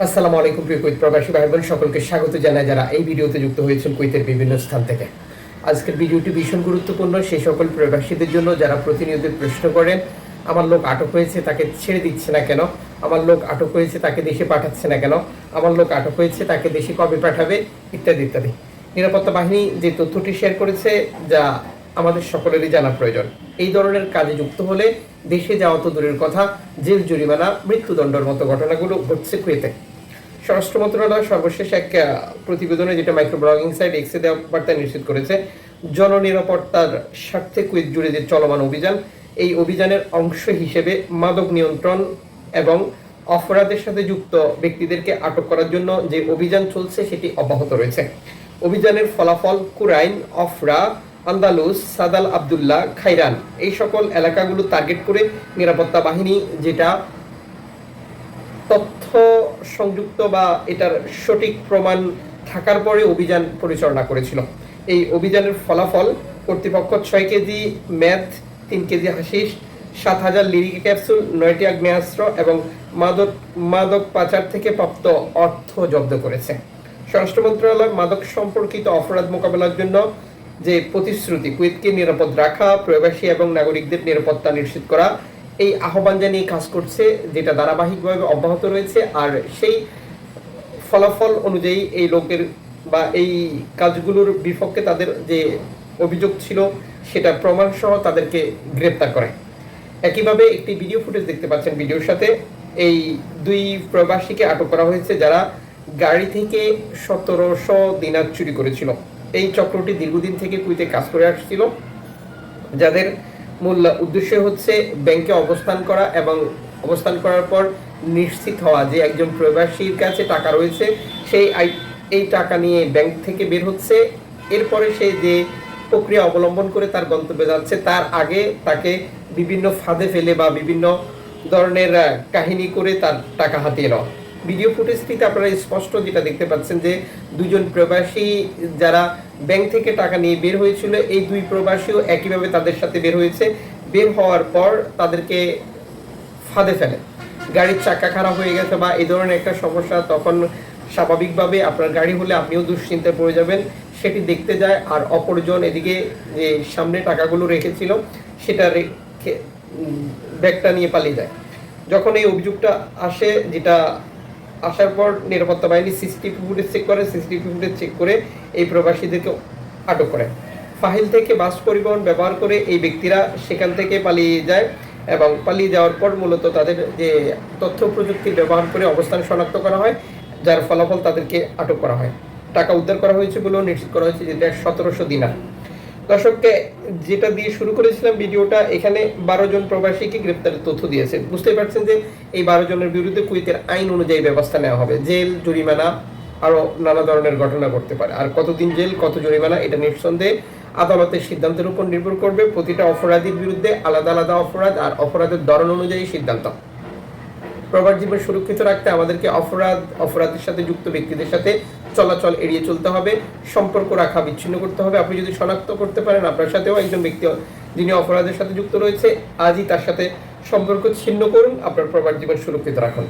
আসসালামু আলাইকুম প্রিয় কুইত প্রবাসী ভাই বোন সকলকে স্বাগত জানাই যারা এই ভিডিওতে যুক্ত হয়েছেন কুইতের বিভিন্ন স্থান থেকে। আজকের ভিডিওটি ভীষণ গুরুত্বপূর্ণ সেই সকল প্রবাসীদের জন্য যারা প্রতিনিয়ত প্রশ্ন করেন, আমার লোক আটক হয়েছে তাকে ছেড়ে দিচ্ছে না কেন? আমার লোক আটক হয়েছে তাকে দেশে পাঠাচ্ছে না কেন? আমার লোক আটক হয়েছে তাকে দেশে কবে পাঠাবে? ইত্যাদি ইত্যাদি। নিরাপত্তা বাহিনী যে তথ্যটি শেয়ার করেছে, যা আমাদের সকলেরই জানা প্রয়োজন। এই ধরনের কাজে যুক্ত হলে দেশে যাওয়া তো দূরের কথা, জেল, জরিমানা, মৃত্যুদণ্ডের মতো ঘটনাগুলো ঘটছে কুয়েতে। স্বরাষ্ট্র মন্ত্রণালয় সর্বশেষ এক প্রতিবেদনে যেটা মাইক্রো ব্লগিং সাইট এক্সে দেওয়া বার্তা নিশ্চিত করেছে, জননিরাপত্তার স্বার্থে কুয়েত জুড়ে যে চলমান অভিযান, এই অভিযানের অংশ হিসেবে মাদক নিয়ন্ত্রণ এবং অপরাধের সাথে যুক্ত ব্যক্তিদেরকে আটক করার জন্য যে অভিযান চলছে, সেটি অব্যাহত রয়েছে। অভিযানের ফলাফল কুরাইন, অফরা আন্দালুস সাদাল আবদুল্লাহ, খাইরান। এই সকল এলাকাগুলো টার্গেট করে নিরাপত্তা বাহিনী যেটা তথ্য সংযুক্ত বা এটার সঠিক প্রমাণ থাকার পরে অভিযান পরিচালনা করেছিল। এই অভিযানের ফলাফল কর্তৃপক্ষ ছয় কেজি ম্যাথ, তিন কেজি হাসিস, সাত হাজার লিরিক ক্যাপসুল, নয়টি আগ্নেয়াস্ত্র এবং মাদক মাদক পাচার থেকে প্রাপ্ত অর্থ জব্দ করেছে। স্বরাষ্ট্র মন্ত্রণালয় মাদক সম্পর্কিত অপরাধ মোকাবেলার জন্য যে প্রতিশ্রুতি, কুয়েতকে নিরাপদ রাখা, প্রবাসী এবং নাগরিকদের নিরাপত্তা নিশ্চিত করা, এই আহ্বান জানিয়ে কাজ করছে, যেটা ধারাবাহিকভাবে অব্যাহত রয়েছে, আর সেই ফলাফল অনুযায়ী এই লোকের বা এই কাজগুলোর বিপক্ষে তাদের যে অভিযোগ ছিল, সেটা প্রমাণ সহ তাদেরকে গ্রেপ্তার করে। একইভাবে একটি ভিডিও ফুটেজ দেখতে পাচ্ছেন ভিডিওর সাথে। এই দুই প্রবাসীকে আটক করা হয়েছে যারা গাড়ি থেকে সতেরোশো দিনার চুরি করেছিল। এই চক্রটি দীর্ঘদিন থেকে কুইতে কাজ করে আসছিল, যাদের মূল উদ্দেশ্য হচ্ছে ব্যাংকে অবস্থান করা এবং অবস্থান করার পর নিশ্চিত হওয়া যে একজন প্রবাসীর কাছে টাকা রয়েছে, সেই এই টাকা নিয়ে ব্যাংক থেকে বের হচ্ছে। এরপরে সে যে প্রক্রিয়া অবলম্বন করে তার গন্তব্যে যাচ্ছে, তার আগে তাকে বিভিন্ন ফাঁদে ফেলে বা বিভিন্ন ধরনের কাহিনী করে তার টাকা হাতিয়ে নেওয়া। ভিডিও ফুটেজটিতে আপনারা স্পষ্ট যেটা দেখতে পাচ্ছেন যে দুজন প্রবাসী যারা ব্যাংক থেকে টাকা নিয়ে বের হয়েছিল, এই দুই প্রবাসীও একইভাবে তাদের সাথে বের হয়েছে। বের হওয়ার পর তাদেরকে ফাঁদে ফেলে। গাড়ির চাকা খারাপ হয়ে গেছে বা এই ধরনের একটা সমস্যা তখন স্বাভাবিকভাবে আপনার গাড়ি হলে আপনিও দুশ্চিন্তায় পড়ে যাবেন। সেটি দেখতে যায় আর অপরজন এদিকে যে সামনে টাকাগুলো রেখেছিল, সেটা রেখে ব্যাগটা নিয়ে পালিয়ে যায়। যখন এই অভিযোগটা আসে, যেটা আসার পর নিরাপত্তা বাহিনী সিসিটিভি ফুটেজ চেক করে, সিসিটিভি ফুটেজ চেক করে এই প্রবাসীদেরকে আটক করে। ফাহিল থেকে বাস পরিবহন ব্যবহার করে এই ব্যক্তিরা সেখান থেকে পালিয়ে যায় এবং পালিয়ে যাওয়ার পর মূলত তাদের যে তথ্য প্রযুক্তি ব্যবহার করে অবস্থান শনাক্ত করা হয়, যার ফলাফল তাদেরকে আটক করা হয়। টাকা উদ্ধার করা হয়েছে বলেও নিশ্চিত করা হয়েছে যেটা সতেরোশো দিনার। দর্শককে যেটা দিয়ে শুরু করেছিলাম ভিডিওটা, এখানে বারো জন প্রবাসীকে গ্রেপ্তারের তথ্য দিয়েছে। বুঝতেই পারছেন যে এই বারো জনের বিরুদ্ধে কুয়েতের আইন অনুযায়ী ব্যবস্থা নেওয়া হবে। জেল, জরিমানা, আরও নানা ধরনের ঘটনা ঘটতে পারে। আর কতদিন জেল, কত জরিমানা, এটা নিঃসন্দেহে আদালতের সিদ্ধান্তের উপর নির্ভর করবে। প্রতিটা অপরাধীর বিরুদ্ধে আলাদা আলাদা অপরাধ আর অপরাধের ধরন অনুযায়ী সিদ্ধান্ত। প্রবাস জীবন সুরক্ষিত রাখতে আমাদেরকে অপরাধ, অপরাধের সাথে যুক্ত ব্যক্তিদের সাথে চলাচল এড়িয়ে চলতে হবে, সম্পর্ক রাখা বিচ্ছিন্ন করতে হবে। আপনি যদি শনাক্ত করতে পারেন, আপনার সাথেও একজন ব্যক্তি যিনি অপরাধের সাথে যুক্ত রয়েছে, আজই তার সাথে সম্পর্ক ছিন্ন করুন, আপনার প্রবাস জীবন সুরক্ষিত রাখুন।